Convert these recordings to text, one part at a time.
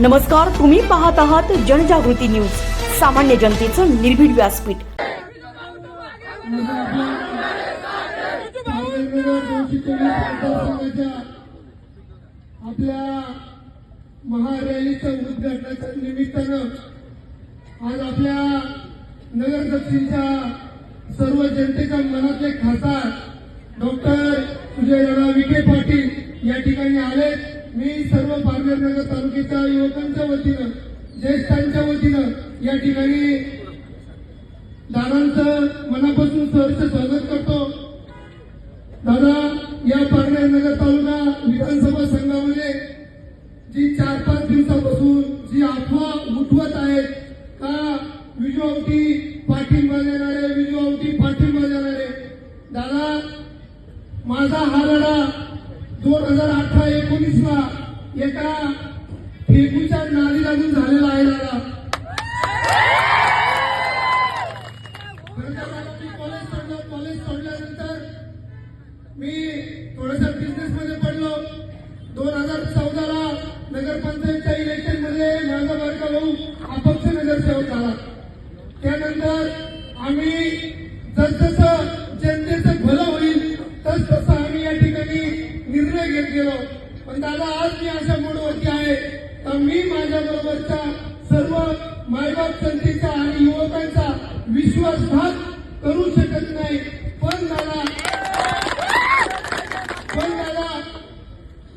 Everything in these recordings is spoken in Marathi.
नमस्कार तुम्ही पाहत आहात जनजागृती न्यूज. सामान्य जनतेचं निर्भीड व्यासपीठ. आपल्या महारॅलीच्या उद्घाटनाच्या निमित्तानं आज आपल्या नगर दक्षिणच्या सर्व जनतेच्या मनातले खासदार डॉक्टर सुजयदादा विखे पाटील या ठिकाणी आलेत. मी सर्व पारनेर नगर तालुक्याच्या युवकांच्या वतीनं ज्येष्ठांच्या वतीनं या ठिकाणी दादांचं मनापासून सहर्ष स्वागत करतो. दादा या पारनेर नगर तालुका विधानसभा संघामध्ये जी चार पाच दिवसापासून जी अफवा उठवत आहेत का विजू पाठिंबा देणारे विजू पाठिंबा देणारे? दादा माझा हा लढा दोन हजार अठरा एकोणीस एका फेकूच्या नादी लागून झालेला आहे दादा. मी कॉलेज सोडलं कॉलेज सोडल्यानंतर मी थोडंसं बिझनेस मध्ये पडलो. दोन हजार चौदाला नगरपंचायतच्या इलेक्शनमध्ये माझा बारका भाऊ अपक्ष नगरसेवक झाला. त्यानंतर आम्ही जसजसं जनतेचं भलं होईल तस तसं आम्ही या ठिकाणी निर्णय घेत गेलो. पण दादा आज मी अशा मूडवरती आहे. तर मी माझ्याबरोबरच्या सर्व मायबाप जनतेचा आणि युवकांचा विश्वासघात करू शकत नाही. पण दादा पण दादा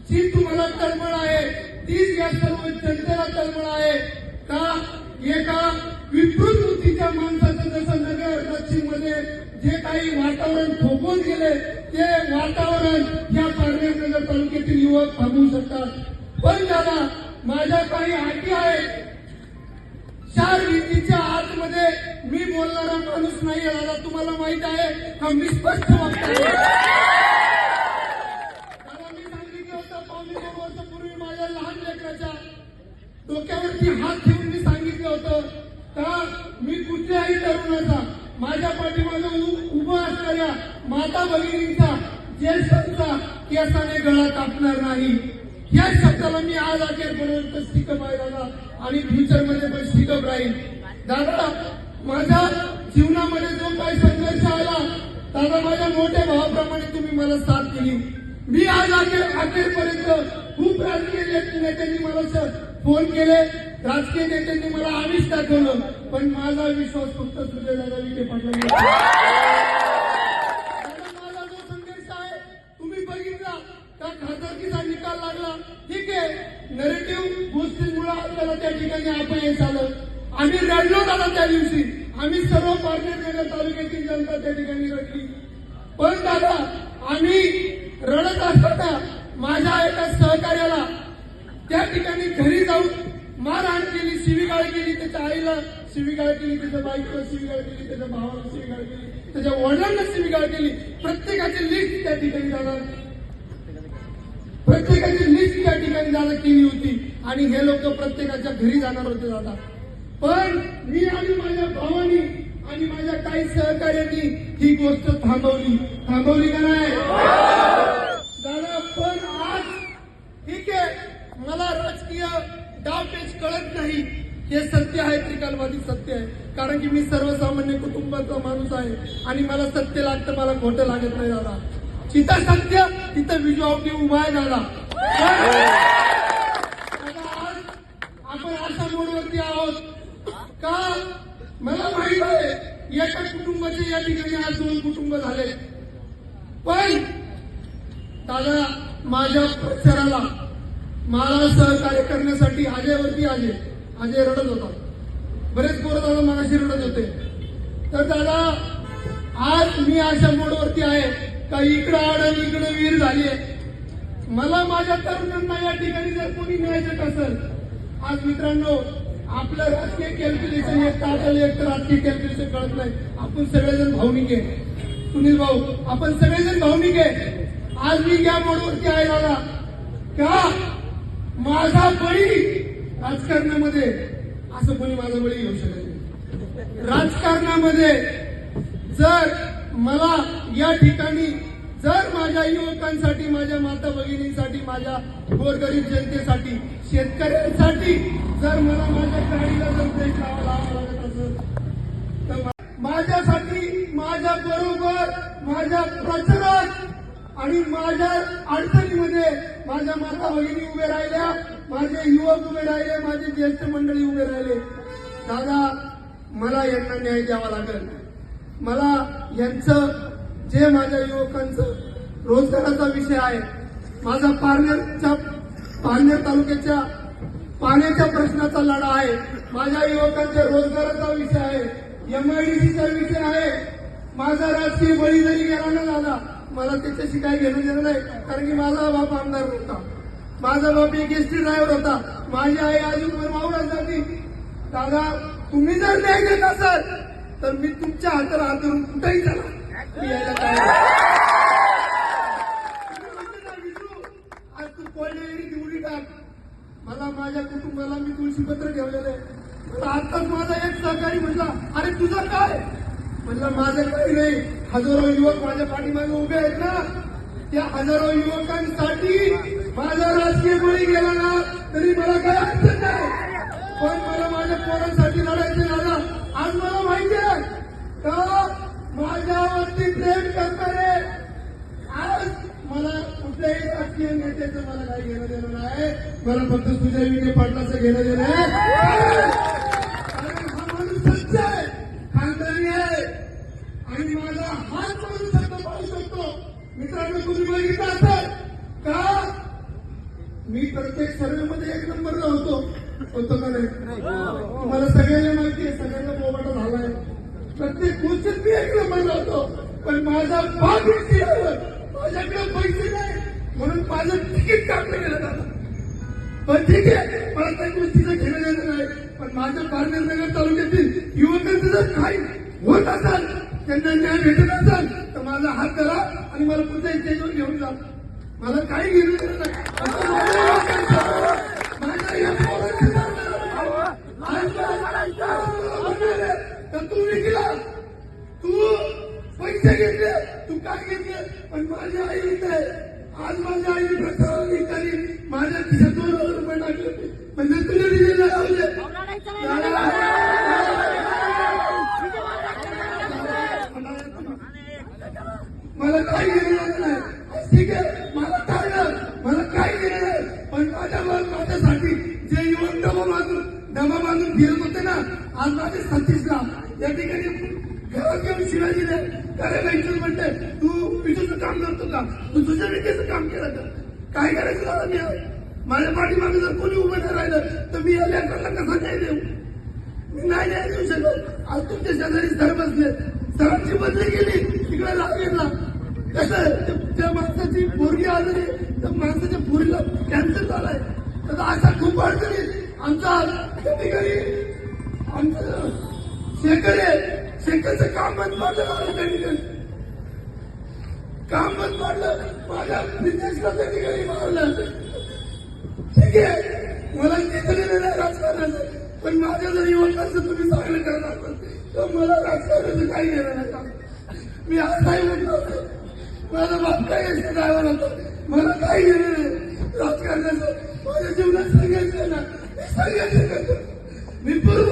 जी तुम्हाला तळमळ आहे तीच या सर्व जनतेला तळमळ आहे. का? एका विकृत वृत्तीच्या माणसाचं जसं नगर दक्षिणमध्ये जे काही वातावरण थोपवून गेले ते वातावरण या पारनेर तालुक्यातील युवक थांबवू शकतात. पण दादा माझ्या काही अटी आहेत. चार भिंतीच्या आतमध्ये मी बोलणारा माणूस नाही दादा. तुम्हाला माहीत आहे का? मी स्पष्ट वागतो. दादा मी सांगितलं होतं पावणे दोन माझ्या लहान लेकराच्या डोक्यावरती हात ठेवून मी सांगितलं होतं का? मी कुठल्याही तरुणाचा माझ्या पाठीमागे उ- उभं असणाऱ्या माता भगिनींचा ज्येष्ठांचा केसाने गळा कापणार नाही. या शब्दाला मी आज अखेरपर्यंत स्टिकअप आहे दादा आणि फ्युचरमध्ये पण स्टिकअप राहील दादा माझ्या जीवनामध्ये जो काही संघर्ष आला दादा माझ्या मोठ्या भावाप्रमाणे तुम्ही मला साथ दिली. मी आज अखेर अखेरपर्यंत खूप राजकीय नेत्यांनी मला फोन केले राजकीय नेत्यांनी मला आमिष दाखवलं पण माझा विश्वास फक्त सुजयदादा विखे पाटील माझा जो संघर्ष आहे तुम्ही बघितला का खासदारकीचा निकाल लागला. ठीक आहे नरेटिव्ह गोष्टींमुळे आपल्याला त्या ठिकाणी अपयश आलं. आम्ही रडलो दादा त्या दिवशी. आम्ही सर्व पारनेर तालुक्यातील जनता त्या ठिकाणी रडली. पण दादा आम्ही रडत असताना माझ्या एका सहकार्याला त्या ठिकाणी घरी जाऊन मारहाण केली शिवीगाळ केली त्याच्या आईला शिवीगाळ केली त्याच्या बाईकला शिवीगाळ केली त्याच्या भावाला शिवीगाळ केली त्याच्या वडिलांना शिवीगाळ केली. प्रत्येकाची लिस्ट त्या ठिकाणी जाणार प्रत्येकाची लिस्ट त्या ठिकाणी जाणं केली होती. आणि हे लोक प्रत्येकाच्या घरी जाणार होते दादा. पण मी आणि माझ्या भावानी आणि माझ्या काही सहकार्यांनी ही गोष्ट थांबवली. थांबवली का नाही दादा पण आज ठीक आहे मला राजकीय डावपेच कळत नाही. हे सत्य आहे त्रिकालवादी सत्य आहे. कारण की मी सर्वसामान्य कुटुंबाचा माणूस आहे आणि मला सत्य लागतं मला खोटं लागत नाही दादा. जिथं सत्य तिथं विजू उभा आहे दादा. आपण अशा मोडवरती आहोत. का? मला माहीत आहे एका कुटुंबाचे या ठिकाणी आज दोन कुटुंब झाले. पण दादा माझ्या प्रचाराला मला सहकार्य करण्यासाठी आजेवरती आले आजे रडत होता बरेच पोरं दादा मगाशी रडत होते. तर दादा आज मी अशा मोडवरती आहे का इकडं आड इकडं विहीर झाली आहे. मला माझ्या तरुणांना या ठिकाणी जर कोणी न्यायचं असेल आज मित्रांनो आपलं राजकीय कॅल्क्युलेशन एक तर एक तर राजकीय कॅल्क्युलेशन कळत नाही. आपण सगळेजण भावनिक आहे. सुनील भाऊ आपण सगळेजण भावनिक आहे. आज मी या मोडवरती आहे दादा. का? माझा बळी राजकारणामध्ये असं कोणी माझा बळी घेऊ शकत नाही. राजकारणामध्ये जर मला या ठिकाणी जर माझ्या युवकांसाठी माझ्या माता भगिनींसाठी माझ्या गोरगरीब जनतेसाठी शेतकऱ्यांसाठी जर मला माझ्या गाडीला जर देश लावा लावा लागत असेल तर माझ्यासाठी माझ्या बरोबर माझ्या प्रचारात आणि माझ्या अडचणीमध्ये माझ्या माता भगिनी उभे राहिल्या माझे युवक उभे राहिले माझे ज्येष्ठ मंडळी उभे राहिले. दादा मला यांना न्याय द्यावा लागेल. मला यांचं जे माझ्या युवकांचं रोजगाराचा विषय आहे माझा पारनेरच्या पारनेर तालुक्याच्या पाण्याच्या प्रश्नाचा लढा आहे माझ्या युवकांच्या रोजगाराचा विषय आहे एमआयडीसीचा विषय आहे. माझा राजकीय बळी जरी गेला ना दादा मला त्याच्याशी काही घेणं देणं नाही कारण की माझा बाप आमदार होता माझा बाप एक एसटी ड्रायव्हर होता. माझी आई अजून मावळा जाती. दादा तुम्ही जर न्याय देत असाल तर मी तुमच्या हाताला हात धरून कुठेही चला. मी यायला आज तू कोल्हेरी निवडी टाक. मला माझ्या कुटुंबाला मी तुळशी पत्र ठेवलेलं आहे. आताच माझा एक सहकारी म्हटला अरे तुझं काय? म्हटलं माझं काही नाही. हजारो युवक माझ्या पाठीमागे उभे आहेत ना? त्या हजारो युवकांसाठी माझा राजकीय बळी गेला ना तरी मला काय अडचण नाही. पण मला माझ्या पोरांसाठी लढायचं दादा आज मला माहिती आहे. का माझ्यावरती प्रेम करणारे आज मला कुठल्याही राजकीय नेत्याचं मला काही घेणं देणं नाही. मला फक्त तुझ्या विखे पाटलाचं घेणं देणं आहे कारण हा माणूस सच्च आहे खानदानी आहे आणि माझा हात माणूस शब्द पाहू शकतो मित्रांनो तुम्ही बघितलं असाल का मी प्रत्येक सर्वेमध्ये एक नंबरला होतो होतो का नाही तुम्हाला सगळ्यांना माहिती आहे सगळ्यांना बोबाटा झालाय प्रत्येक गोष्टीत मी एक नंबरला होतो पण माझा भाग विसरला. माझ्याकडे पैसे नाही म्हणून माझं तिकीट काढलं गेलं दादा पण ठीक आहे मला त्या गोष्टीचं घेणं देणं नाही पण माझ्या पारनेर नगर तालुक्यातील युवकांचं जर काही होत असाल त्यांना न्याय भेटत असाल तर माझा हात करा आणि मला पुढच्या स्टेजवर घेऊन जा. मला काही आहे, तर तू विकला. तू पैसे घेतले तू काय घेतले? पण माझी आई इथे. आज माझ्या आईने माझ्या खिशात दोन हजार रुपये टाकले. म्हणजे तुझे दिलेले मला काही घेणं नाही. ठीक आहे. मला काय मला काही घेणं पण माझ्या माझ्यासाठी जे युवक डबा बांधून डबा बांधून फिरत होते ना आज माझे सतीशला या ठिकाणी घरात घेऊन शिवाजी दे अरे म्हणते तू विजेचं काम करतो का? तू तुझ्या विजेचं काम केलं का? काय करायचं झालं मी माझ्या पाठीमागे जर कोणी उभं नाही राहिलं तर मी या लेकराला कसा न्याय देऊ? मी नाही न्याय देऊ शकत. आज तुमच्या शेजारी सर बसले सरांची बदली गेली तिकडे लागेल कसं त्या माणसाची पोरगी आजारी त्या माणसाच्या पोरीला कॅन्सर झालाय. तर अशा खूप अडचणी आमचा त्या ठिकाणी आमचं शेकर आहे. शेखरचं काम बंद पाडलं माझ्या काम बंद पाडलं. माझ्या बिझनेसला त्या ठिकाणी मारलं. ठीक आहे. मला घेतलेलं नाही राजकारणाचं. पण माझ्या जर युवकांचं तुम्ही चांगलं करणार तर मला राजकारणाचं काही घेणार नाही मी आज नाही म्हटलं होतं माझा बाप काय याच्या ड्रायव्हर मला काही घेणं नाही? राजकारणाचं माझ्या जीवनात सांगायचं ना मी सांगायचं मी बरोबर